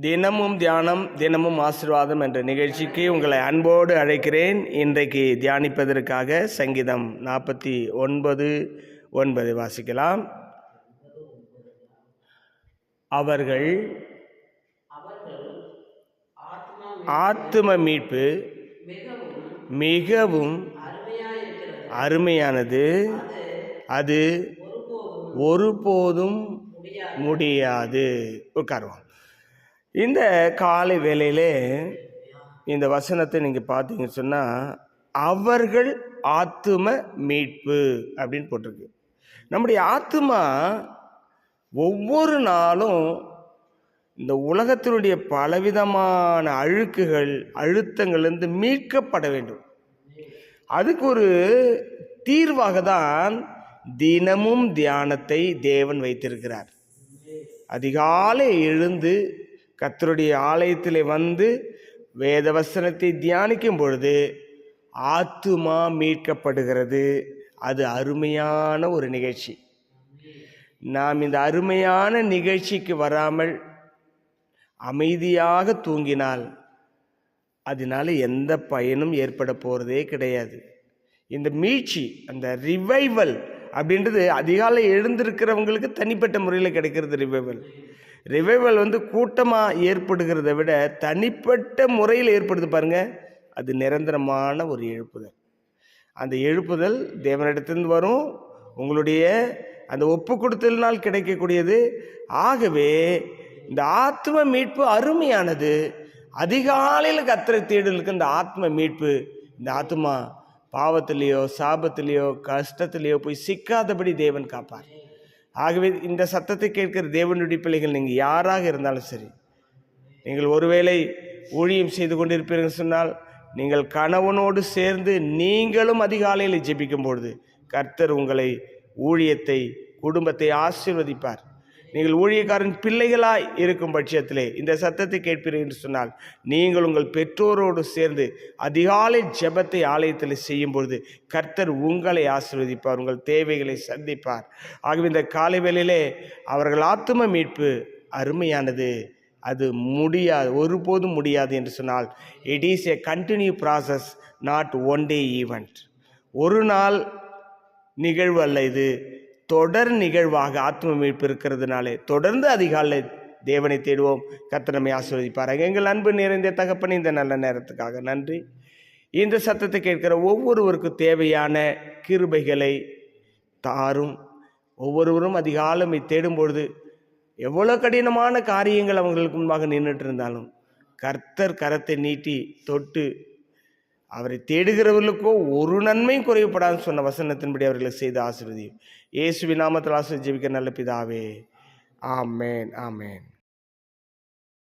தினமும் தியானம் தினமும் ஆசிர்வாதம் என்ற நிகழ்ச்சிக்கு உங்களை அன்போடு அழைக்கிறேன். இன்றைக்கு தியானிப்பதற்காக சங்கீதம் நாற்பத்தி ஒன்பது ஒன்பது வாசிக்கலாம். அவர்கள் ஆத்தும மீட்பு மிகவும் அருமையானது. அது ஒருபோதும் முடியாது. உட்காருவோம். இந்த காலை வேளையிலே இந்த வசனத்தை நீங்கள் பார்த்தீங்கன்னு சொன்னால் அவர்கள் ஆத்தும மீட்பு அப்படின்னு போட்டிருக்கு. நம்முடைய ஆத்துமா ஒவ்வொரு நாளும் இந்த உலகத்தினுடைய பலவிதமான அழுக்குகள் அழுத்தங்கள்லேருந்து மீட்கப்பட வேண்டும். அதுக்கு ஒரு தீர்வாக தான் தினமும் தியானத்தை தேவன் வைத்திருக்கிறார். அதிகாலை எழுந்து கத்தருடைய ஆலயத்தில் வந்து வேதவசனத்தை தியானிக்கும் பொழுது ஆத்துமா மீட்கப்படுகிறது. அது அருமையான ஒரு நிகழ்ச்சி. நாம் இந்த அருமையான நிகழ்ச்சிக்கு வராமல் அமைதியாக தூங்கினால் அதனால எந்த பயனும் ஏற்பட போகிறதே கிடையாது. இந்த மீட்சி அந்த ரிவைவல் அப்படின்றது அதிகாலை எழுந்திருக்கிறவங்களுக்கு தனிப்பட்ட முறையில் கிடைக்கிறது ரிவைவல் ரிவைவல் வந்து கூட்டமாக ஏற்படுகிறத விட தனிப்பட்ட முறையில் ஏற்படுது பாருங்க. அது நிரந்தரமான ஒரு எழுப்புதல். அந்த எழுப்புதல் தேவனிடத்திலிருந்து வரும். உங்களுடைய அந்த ஒப்பு கொடுத்தலினால் கிடைக்கக்கூடியது. ஆகவே இந்த ஆத்ம மீட்பு அருமையானது. அதிகாலையில் கத்திரை தேடலுக்கு இந்த ஆத்ம மீட்பு இந்த ஆத்மா பாவத்திலேயோ சாபத்திலேயோ கஷ்டத்திலேயோ போய் சிக்காதபடி தேவன் காப்பார். ஆகவே இந்த சத்தத்தை கேட்கிற தேவனுடைய பிள்ளைகள் நீங்கள் யாராக இருந்தாலும் சரி நீங்கள் ஒருவேளை ஊழியம் செய்து கொண்டிருப்பீர்கள் சொன்னால் நீங்கள் கணவனோடு சேர்ந்து நீங்களும் அதிகாலையில் ஜெபிக்கும் பொழுது கர்த்தர் உங்களை ஊழியத்தை குடும்பத்தை ஆசீர்வதிப்பார். நீங்கள் ஊழியக்காரன் பிள்ளைகளாய் இருக்கும் பட்சத்திலே இந்த சத்தத்தை கேட்பீர்கள் என்று சொன்னால் நீங்கள் உங்கள் பெற்றோரோடு சேர்ந்து அதிகாலை ஜெபத்தை ஆலயத்தில் செய்யும் பொழுது கர்த்தர் உங்களை ஆசீர்வதிப்பார் உங்கள் தேவைகளை சந்திப்பார். ஆகவே இந்த காலை வேளையிலே அவர்கள் ஆத்தும மீட்பு அருமையானது. அது முடியாது ஒருபோதும் முடியாது என்று சொன்னால் it is a continue process not one day event ஒரு நாள் நிகழ்வு அல்ல இது. தொடர் நிகழ்வாக ஆத்ம மீட்பு இருக்கிறதுனாலே தொடர்ந்து அதிகாலை தேவனை தேடுவோம். கத்தனமை நம்மை எங்கள் அன்பு நிறைந்த தகப்பன் இந்த நல்ல நேரத்துக்காக நன்றி. இந்த சத்தத்தை கேட்கிற ஒவ்வொருவருக்கும் தேவையான கிருபைகளை தாரும். ஒவ்வொருவரும் அதிகாலம் தேடும் பொழுது எவ்வளோ கடினமான காரியங்கள் அவங்களுக்கு முன்பாக நின்றுட்டு இருந்தாலும் கர்த்தர் கரத்தை நீட்டி தொட்டு அவரை தேடுகிறவர்களுக்கோ ஒரு நன்மையும் குறைவுபடாதுன்னு சொன்ன வசனத்தின்படி அவர்களை செய்து ஆசீர்வதியும். இயேசுவின் நாமத்தில் ஆசிரியர் ஜீவிக்க நல்ல பிதாவே. ஆமேன் ஆமேன்.